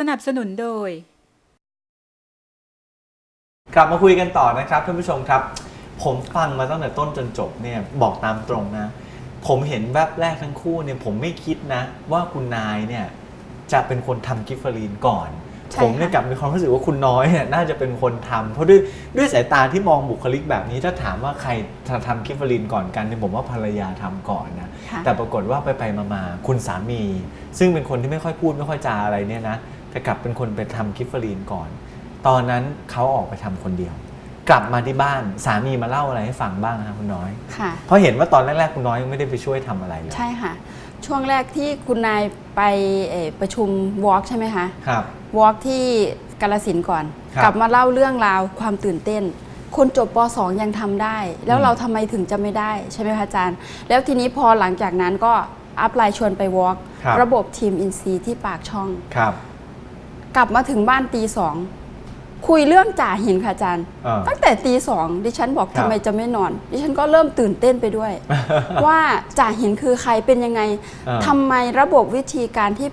สนับสนุนโดย กลับมาคุยกันต่อนะครับท่านผู้ชมครับ ผมฟังมาตั้งแต่ต้นจนจบเนี่ยบอกตามตรงนะ ผมเห็นแวบแรกทั้งคู่เนี่ยผมไม่คิดนะ ว่าคุณนายเนี่ยจะเป็นคนทำกิฟเฟอรีนก่อน ใช่ผมเนี่ยค่ะ กลับมีความรู้สึกว่าคุณน้อยเนี่ยน่าจะเป็นคนทำเพราะด้วยด้วยสายตาที่มองบุคลิกแบบนี้ถ้าถามว่าใครทำกิฟเฟอรีนก่อนกันเนี่ยผมว่าภรรยาทำก่อนนะ ค่ะ แต่ปรากฏว่าไปไปๆมาๆ คุณสามี ซึ่งเป็นคนที่ไม่ค่อยพูดไม่ค่อยจาอะไรเนี่ยนะ แต่กลับเป็นคนไปทำกิฟเฟอรีนก่อน ตอนนั้นเขาออกไปทำคนเดียว กลับมาที่บ้านสามีมาเล่าอะไรให้ฟังบ้างนะครับคุณน้อย ค่ะ เพราะเห็นว่าตอนแรกๆคุณน้อยยังไม่ได้ไปช่วยทำอะไรเลยใช่ค่ะ ช่วงแรกที่คุณนายไปเอ่อประชุมวอล์กใช่ไหมคะครับ วอล์กที่กาลสินธุ์ก่อน ครับกลับมาเล่าเรื่องราวความตื่นเต้น คนจบป .2 ยังทำได้ แล้วอืม เราทำไมถึงจะไม่ได้ใช่ไหมคะอาจารย์ แล้วทีนี้พอหลังจากนั้นก็อัพไลน์ชวนไปวอล์กครับ ระบบทีมอินซีที่ปากช่อง ครับ กลับมาถึงบ้านตีสองคุยเรื่องจ่าหินค่ะอาจารย์อ่าตั้งแต่ตีสองดิฉันบอกครัทำบไมจะไม่นอน ดิฉันก็เริ่มตื่นเต้นไปด้วย ว่าจ่าหินคือใครเป็นยังไงอ่าทำไมระบบวิธีการที่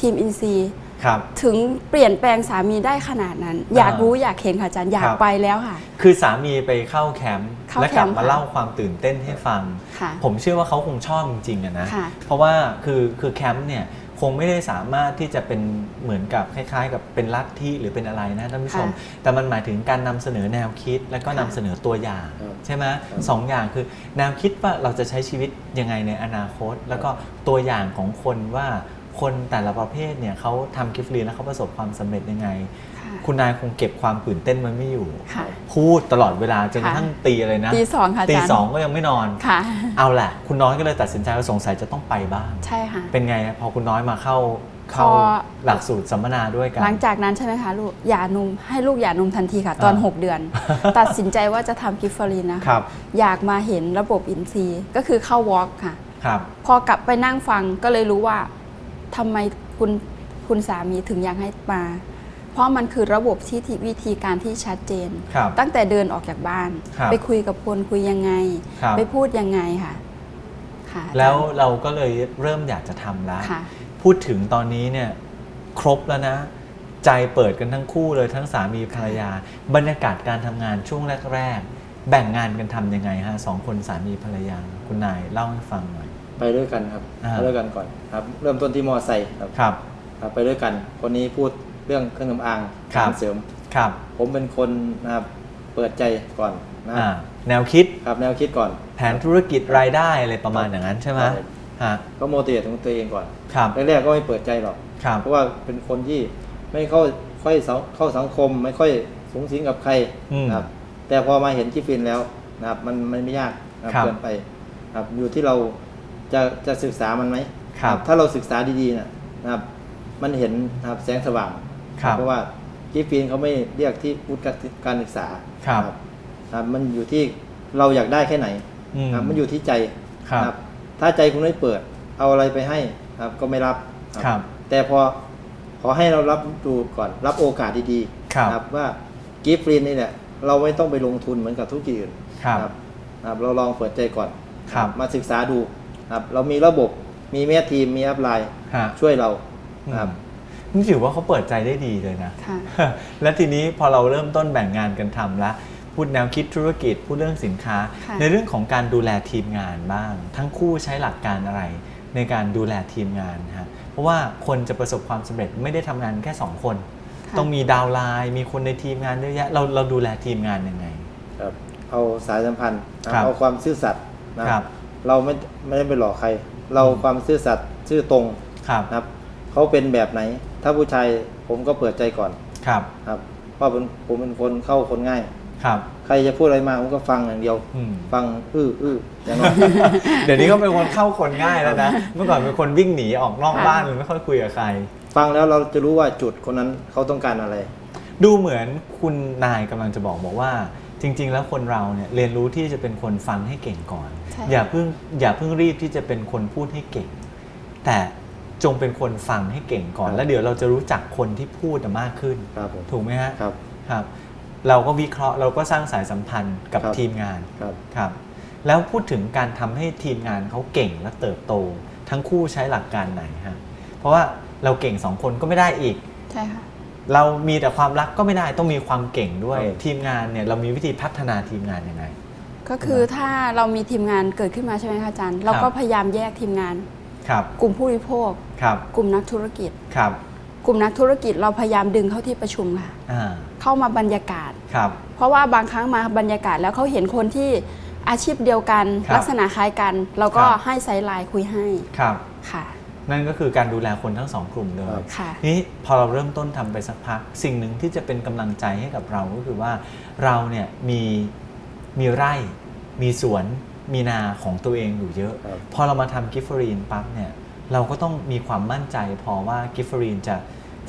ทีมอินซีครับถึงเปลี่ยนแปลงสามีได้ขนาดนั้น อยากรู้อยากเห็นค่ะอาจารย์อยากครับไปแล้วค่ะ คือสามีไปเข้าแคมป์เข้าและกลับแคมป์มาค่ะเล่าความตื่นเต้นให้ฟังค่ะผมเชื่อว่าเขาคงชอบจริงๆอะนะค่ะเพราะว่าคือคือแคมป์เนี่ย คงไม่ได้สามารถที่จะเป็นเหมือนกับคล้าย ๆ กับเป็นลัทธิหรือเป็นอะไรนะท่านผู้ชมค่ะแต่มันหมายถึงการนำเสนอแนวคิดแล้วก็นำค่ะเสนอตัวอย่างครับใช่ไหมครับสองอย่างคือแนวคิดว่าเราจะใช้ชีวิตยังไงในอนาคต แล้วก็ตัวอย่างของคนว่าคนแต่ละประเภทเนี่ยเขาทำกิฟต์ลีนแล้วเขาประสบความสำเร็จยังไง ค่ะคุณนายคงเก็บความตื่นเต้นไว้ไม่อยู่ ค่ะ พูดตลอดเวลาจนกระทั่งตีอะไรนะตีสองค่ะอาตีจารย์สองก็ยังไม่นอน ค่ะ เอาแหละ คุณน้อยก็เลยตัดสินใจว่าสงสัยจะต้องไปบ้าง ใช่ค่ะ เป็นไงพอคุณน้อยมาเข้าเข้าพอ หลักสูตรสัมมนาด้วยกัน หลังจากนั้นใช่ไหมคะลูกหย่านมให้ลูกหย่านมทันทีค่ะ ตอน อ่า 6 เดือน ตัดสินใจว่าจะทำกิฟฟอรีนนะคะครับอยากมาเห็นระบบอินซีย์ก็คือเข้าวอล์กค่ะ ครับ พอกลับไปนั่งฟังก็เลยรู้ว่าทำไมคุณคุณสามีถึงอยากให้มา เพราะมันคือระบบที่ที่วิธีการที่ชัดเจนครับตั้งแต่เดินออกจากบ้านครับไปคุยกับคนคุยยังไงครับไปพูดยังไงค่ะค่ะอาจารย์แล้วเราก็เลยเริ่มอยากจะทำแล้วค่ะพูดถึงตอนนี้เนี่ยครบแล้วนะ ใจเปิดกันทั้งคู่เลยทั้งสามีภรรยา บรรยากาศการทำงานช่วงแรกๆแบ่งงานกันทำยังไงฮะสองคนสามีภรรยาคุณนายเล่าให้ฟังหน่อยไปด้วยกันครับอ่าไปด้วยกันก่อนครับ เริ่มต้นที่มอไซค์ครับครับครับไปด้วยกันคนนี้พูด เรื่องเครื่องสำอางครับอาหารเสริม ครับผมเป็นคนนะครับเปิดใจก่อนนะอ่าแนวคิดครับแนวคิดก่อน แผนธุรกิจรายได้อะไรประมาณอย่างนั้นใช่ไหมครับ ฮะก็โมเตเของตัวเองก่อนครับแรกๆก็ไม่เปิดใจหรอก ครับเพราะว่าเป็นคนที่ไม่เข้าค่อยสังเข้าสังคมไม่ค่อยสูงสิงกับใครอืม นะครับ แต่พอมาเห็นที่ฟินแล้วนะครับมันมันไม่ยากนะครับครับเกินไปครับอยู่ที่เราจะจะศึกษามันไหมครับ ถ้าเราศึกษาดีๆนะนะครับ มันเห็นนะครับแสงสว่างครับ เพราะว่ากิฟฟินเขาไม่เรียกที่วุฒิการศึกษาครับนะครับมันอยู่ที่เราอยากได้แค่ไหนอืมนะครับมันอยู่ที่ใจครับนะถ้าใจคุณไม่เปิด เอาอะไรไปให้นะครับก็ไม่รับครับ แต่พอขอให้เรารับดูก่อนรับโอกาสดีๆครับนะว่ากิฟต์ฟรีนี่เนี่ยเราไม่ต้องไปลงทุนเหมือนกับธุรกิจอื่นครับนะนะครับเราลองเปิดใจก่อนครับมาศึกษาดูนะครับเรามีระบบมีแม่ทีมมีอัพไลน์ฮะช่วยเรานะครับ นี่ถือว่าเขาเปิดใจได้ดีเลยนะ ค่ะ และทีนี้พอเราเริ่มต้นแบ่งงานกันทำแล้วพูดแนวคิดธุรกิจพูดเรื่องสินค้า ค่ะ ในเรื่องของการดูแลทีมงานบ้าง ทั้งคู่ใช้หลักการอะไร ในการดูแลทีมงานนะฮะเพราะว่าคนจะประสบความสำเร็จไม่ได้ทำงานแค่สองคน ค่ะต้องมีดาวน์ไลน์มีคนในทีมงานเยอะแยะเราเราดูแลทีมงานยังไง ครับเอาสายสัมพันธ์นะครับ เอาความซื่อสัตย์นะครับ เราไม่ไม่ได้ไปหลอกใคร เราความซื่อสัตย์ซื่อตรงครับ นะครับเขาเป็นแบบไหน ถ้าผู้ชายผมก็เปิดใจก่อนครับ ครับ เพราะเป็นผมเป็นคนเข้าคนง่าย ครับ ใครจะพูดอะไรมาผมก็ฟังอย่างเดียว อืม ฟังอื้ออื้ออย่างนั้นเดี๋ยวนี้ก็เป็นคนเข้าคนง่ายแล้วนะ เมื่อก่อนเป็นคนวิ่งหนีออกนอกค่ะบ้านเลยไม่ค่อยคุยกับใคร ฟังแล้วเราจะรู้ว่าจุดคนนั้นเขาต้องการอะไร ดูเหมือนคุณนายกำลังจะบอกบอกว่า จริง ๆ แล้วคนเราเนี่ยเรียนรู้ที่จะเป็นคนฟังให้เก่งก่อน ใช่ อย่าเพิ่งอย่าเพิ่งรีบที่จะเป็นคนพูดให้เก่ง แต่ จงเป็นคนฟังให้เก่งก่อนครับแล้วเดี๋ยวเราจะรู้จักคนที่พูดมากขึ้น ครับผม ถูกไหมฮะครับครับ เราก็วิเคราะห์เราก็สร้างสายสัมพันธ์กับครับทีมงานครับ ครับ แล้วพูดถึงการทำให้ทีมงานเขาเก่งและเติบโต ทั้งคู่ใช้หลักการไหนฮะเพราะว่าเราเก่งสองคนก็ไม่ได้อีก ใช่ค่ะ เรามีแต่ความรักก็ไม่ได้ต้องมีความเก่งด้วย ครับ ทีมงานเนี่ยเรามีวิธีพัฒนาทีมงานยังไง ก็คือถ้าเรามีทีมงานเกิดขึ้นมาใช่ไหมคะอาจารย์ เราก็พยายามแยกทีมงาน ครับกลุ่มผู้บริโภค ครับกลุ่มนักธุรกิจ ครับ กลุ่มนักธุรกิจเราพยายามดึงเข้าที่ประชุมค่ะ อ่าเข้ามาบรรยากาศ ครับ เพราะว่าบางครั้งมาบรรยากาศแล้วเขาเห็นคนที่อาชีพเดียวกัน ครับลักษณะคล้ายกัน เราก็ครับ ให้ไซด์ไลน์คุยให้ครับ ค่ะนั่นก็คือการดูแลคนทั้งสองกลุ่มเลยครับค่ะ นี่พอเราเริ่มต้นทำไปสักพัก สิ่งหนึ่งที่จะเป็นกำลังใจให้กับเราก็คือว่าเราเนี่ยมีมีไร่ มีสวน มีนาของตัวเองอยู่เยอะ ครับ พอเรามาทำกิฟเฟอรีนปั๊บเนี่ยเราก็ต้องมีความมั่นใจพอว่ากิฟเฟอรีนจะ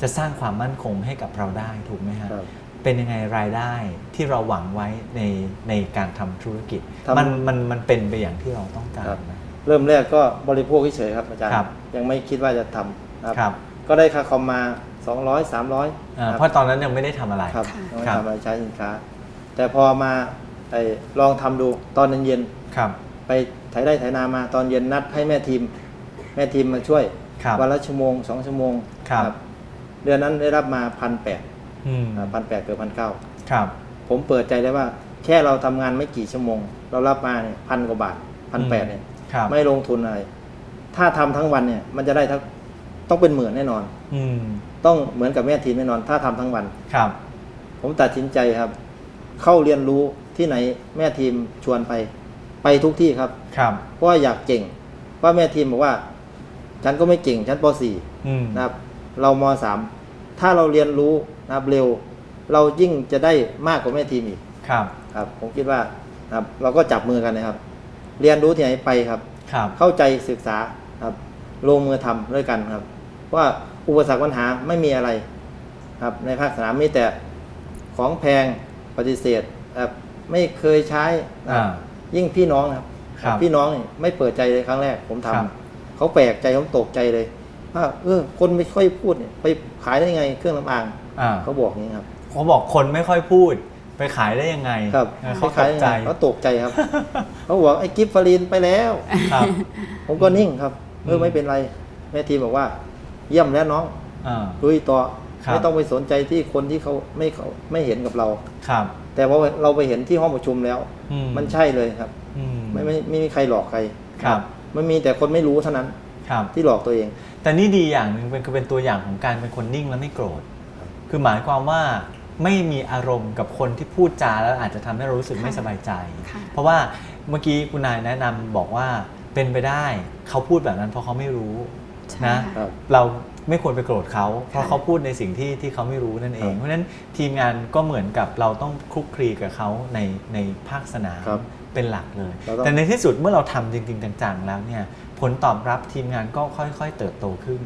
จะสร้างความมั่นคงให้กับเราได้ถูกไหมฮะ ครับเป็นยังไงรายได้ที่เราหวังไว้ในในการทำธุรกิจ ทำ มันมันมันเป็นไปอย่างที่เราต้องการครับไหม เริ่มแรกก็บริโภคเฉยๆครับอาจารย์ ครับ ยังไม่คิดว่าจะทำนะครับครับก็ได้ค่าคอมมา 200 300อ่าคบเพราะตอนนั้นยังไม่ได้ทำอะไร ครับค่ะยังไม่ครับทำอะไรใช้สินค้า แต่พอมาไอ้ลองทำดูตอนเย็น ครับๆไปไถไร่ไถนามาตอนเย็นนัดให้แม่ทีม แม่ทีมมาช่วย ครับวันละชั่วโมงสองชั่วโมงครับ เดือนนั้นได้รับมาพันแปดอืมพันแปดเกือบพันเก้าครับ ผมเปิดใจได้ว่า แค่เราทำงานไม่กี่ชั่วโมง เรารับมาเนี่ยพันกว่าบาทพันแปดเนี่ยครับไม่ลงทุนอะไร ถ้าทำทั้งวันเนี่ย มันจะได้ทั้งต้องเป็นหมื่นแน่นอน อืมต้องเหมือนกับแม่ทีมแน่นอน ถ้าทำทั้งวันครับ ผมตัดสินใจครับ เข้าเรียนรู้ที่ไหนแม่ทีมชวนไป ไปทุกที่ครับ ครับ เพราะว่าอยากเก่งเพราะแม่ทีมบอกว่า ฉันก็ไม่เก่งฉันป อืม .4 นะครับ เราม .3 ถ้าเราเรียนรู้นะครับเร็ว เรายิ่งจะได้มากกว่าแม่ทีมอีกครับ ครับ ผมคิดว่าครับเราก็จับมือกันนะครับ เรียนรู้ที่ไหนไปครับ ครับ เข้าใจศึกษาครับลงมือทำด้วยกันครับ ว่าอุปสรรคปัญหาไม่มีอะไรครับในภาคสนามมีแต่ของแพงปฏิเสธครับไม่เคยใช้นะครับอ่า ยิ่งพี่น้องครับครับพี่น้องนี่ไม่เปิดใจเลยครั้งแรก ผมทำครับเขาแปลกใจผมตกใจเลยว่าเออคนไม่ค่อยพูดเนี่ยไปขายได้ไงเครื่องลำอางอ่าเขาบอกอย่างนี้ครับเขาบอกคนไม่ค่อยพูด ไปขายได้ยังไงครับเออเขาตขายกได้ใจไงเขาตกใจครับเขาบอกไอ้กิฟฟารีนไปแล้วครับผมก็นิ่งครับเออมไม่เป็นไรแม่ทีมบอกว่า เยี่ยมแล้วน้องอ่าลุยต่อครับ ไม่ต้องไปสนใจที่คนที่เขาไม่เขาไม่เห็นกับเราครับ แต่พอเราไปเห็นที่ห้องประชุมแล้วอืมมันใช่เลยครับอืมไม่ไม่ไม่มีใครหลอกใครครับมันมีแต่คนไม่รู้เท่านั้นครับที่หลอกตัวเอง แต่นี่ดีอย่างหนึ่งเป็นคือเป็นตัวอย่างของการเป็นคนนิ่งและไม่โกรธ คือหมายความว่าไม่มีอารมณ์กับคนที่พูดจาแล้วอาจจะทำให้เรารู้สึกค่ะไม่สบายใจค่ะเพราะว่าเมื่อกี้คุณนายแนะนำบอกว่าเป็นไปได้เขาพูดแบบนั้นเพราะเขาไม่รู้ใช่นะค่ะครับเรา ไม่ควรไปโกรธเขาเพราะค่ะเขาพูดในสิ่งที่ที่เขาไม่รู้นั่นเองครับเพราะฉะนั้นทีมงานก็เหมือนกับเราต้องคลุกคลีกับเขาในในภาคสนามครับเป็นหลักเลยเราต้องแต่ในที่สุดเมื่อเราทำจริง ๆ จังๆ แล้วเนี่ยผลตอบรับทีมงานก็ค่อย ๆ เติบโตขึ้น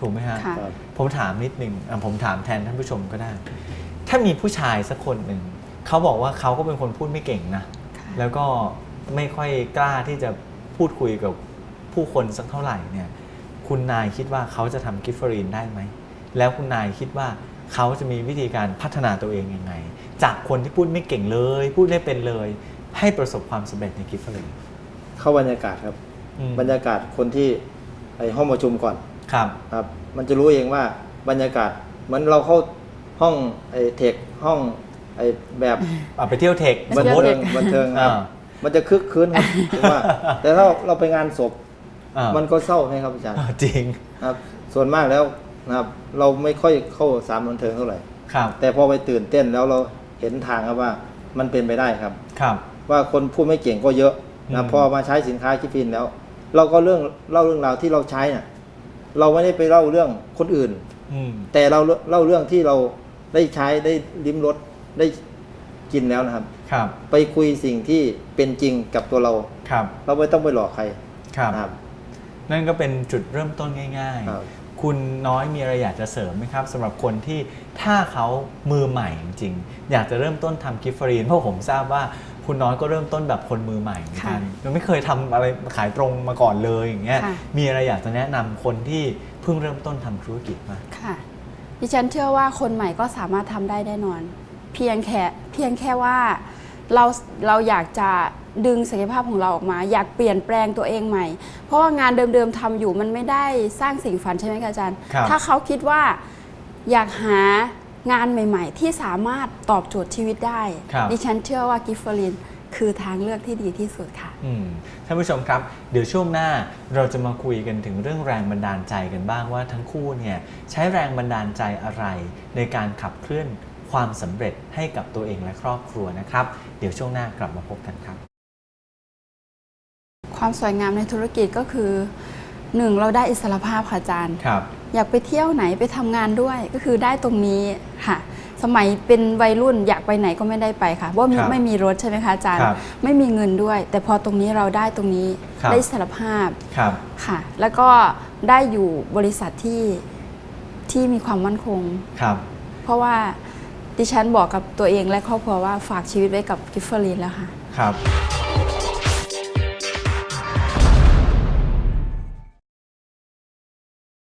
ถูกไหมฮะค่ะครับผมถามนิดนึงอะผมถามแทนท่านผู้ชมก็ได้ ถ้ามีผู้ชายสักคนหนึ่งเขาบอกว่าเขาก็เป็นคนพูดไม่เก่งนะค่ะแล้วก็ไม่ค่อยกล้าที่จะพูดคุยกับผู้คนสักเท่าไหร่เนี่ย คุณนายคิดว่าเขาจะทำกิฟเฟอรีนได้ไหม แล้วคุณนายคิดว่าเขาจะมีวิธีการพัฒนาตัวเองยังไง จากคนที่พูดไม่เก่งเลย พูดไม่เป็นเลย ให้ประสบความสำเร็จในกิฟเฟอรีนเข้าบรรยากาศครับ อืมบรรยากาศคนที่ไอห้องประชุมก่อนครับ ครับ มันจะรู้เองว่าบรรยากาศเหมือนเราเข้าห้องไอเทคห้องไอแบบเอาไปเที่ยวเทคบันสมมติ เทิงบันเทิงครับ อ่ามันจะคึกคืนครับผมว่า แต่ถ้าเราไปงานศพ อ่ามันก็เศร้าไหมครับอาจารย์อ่าจริงครับ ส่วนมากแล้วนะครับ เราไม่ค่อยเข้าสามบันเทิงเท่าไหร่ ครับแต่พอไปตื่นเต้นแล้วเราเห็นทางครับว่ามันเป็นไปได้ครับ ครับ ว่าคนพูดไม่เก่งก็เยอะอืนะม พอมาใช้สินค้าคิดฟินแล้ว เราก็เรื่องเล่าเรื่องราวที่เราใช้น่ะเราไม่ได้ไปเล่าเรื่องคนอื่น อืมแต่เราเล่าเรื่องที่เราได้ใช้ได้ลิ้มรสได้กินแล้วนะครับ ครับไปคุยสิ่งที่เป็นจริงกับตัวเรา ครับเราไม่ต้องไปหลอกใครครับ นะครับ นั่นก็เป็นจุดเริ่มต้นง่ายครับ ๆ คุณน้อยมีอะไรอยากจะเสริมไหมครับสำหรับคนที่ถ้าเขามือใหม่จริงๆอยากจะเริ่มต้นทำกิฟฟรีนเพราะผมทราบว่าคุณน้อยก็เริ่มต้นแบบคนมือใหม่เหมือนกันค่ะยังไม่เคยทำอะไรขายตรงมาก่อนเลยอย่างเงี้ยค่ะ มีอะไรอยากจะแนะนำคนที่เพิ่งเริ่มต้นทำธุรกิจไหมค่ะ ดิฉันเชื่อว่าคนใหม่ก็สามารถทำได้แน่นอน เพียงแค่เพียงแค่ว่าเราเราอยากจะ ดึงศักยภาพของเราออกมา อยากเปลี่ยนแปลงตัวเองใหม่ เพราะว่างานเดิมๆทำอยู่มันไม่ได้สร้างสิ่งฝันใช่ไหมคะอาจารย์ครับถ้าเขาคิดว่าอยากหางานใหม่ ๆ ที่สามารถตอบโจทย์ชีวิตได้ครับดิฉันเชื่อว่ากิฟเฟอรินคือทางเลือกที่ดีที่สุดค่ะอืมท่านผู้ชมครับ เดี๋ยวช่วงหน้าเราจะมาคุยกันถึงเรื่องแรงบันดาลใจกันบ้างว่าทั้งคู่เนี่ยใช้แรงบันดาลใจอะไร ในการขับเคลื่อนความสำเร็จให้กับตัวเองและครอบครัวนะครับ เดี๋ยวช่วงหน้ากลับมาพบกันครับ ความสวยงามในธุรกิจก็คือหนึ่งเราได้อิสรภาพค่ะอาจารย์ ครับ อยากไปเที่ยวไหนไปทำงานด้วยก็คือได้ตรงนี้ค่ะ สมัยเป็นวัยรุ่นอยากไปไหนก็ไม่ได้ไปค่ะเพราะว่ามีครับไม่มีรถใช่ไหมคะอาจารย์ ครับไม่มีเงินด้วย แต่พอตรงนี้เราได้ตรงนี้ครับ ได้อิสรภาพครับ ค่ะ แล้วก็ได้อยู่บริษัทที่ที่มีความมั่นคง ครับ เพราะว่าดิฉันบอกกับตัวเองและครอบครัวว่าฝากชีวิตไว้กับกิฟเฟอรีนแล้วค่ะ ครับ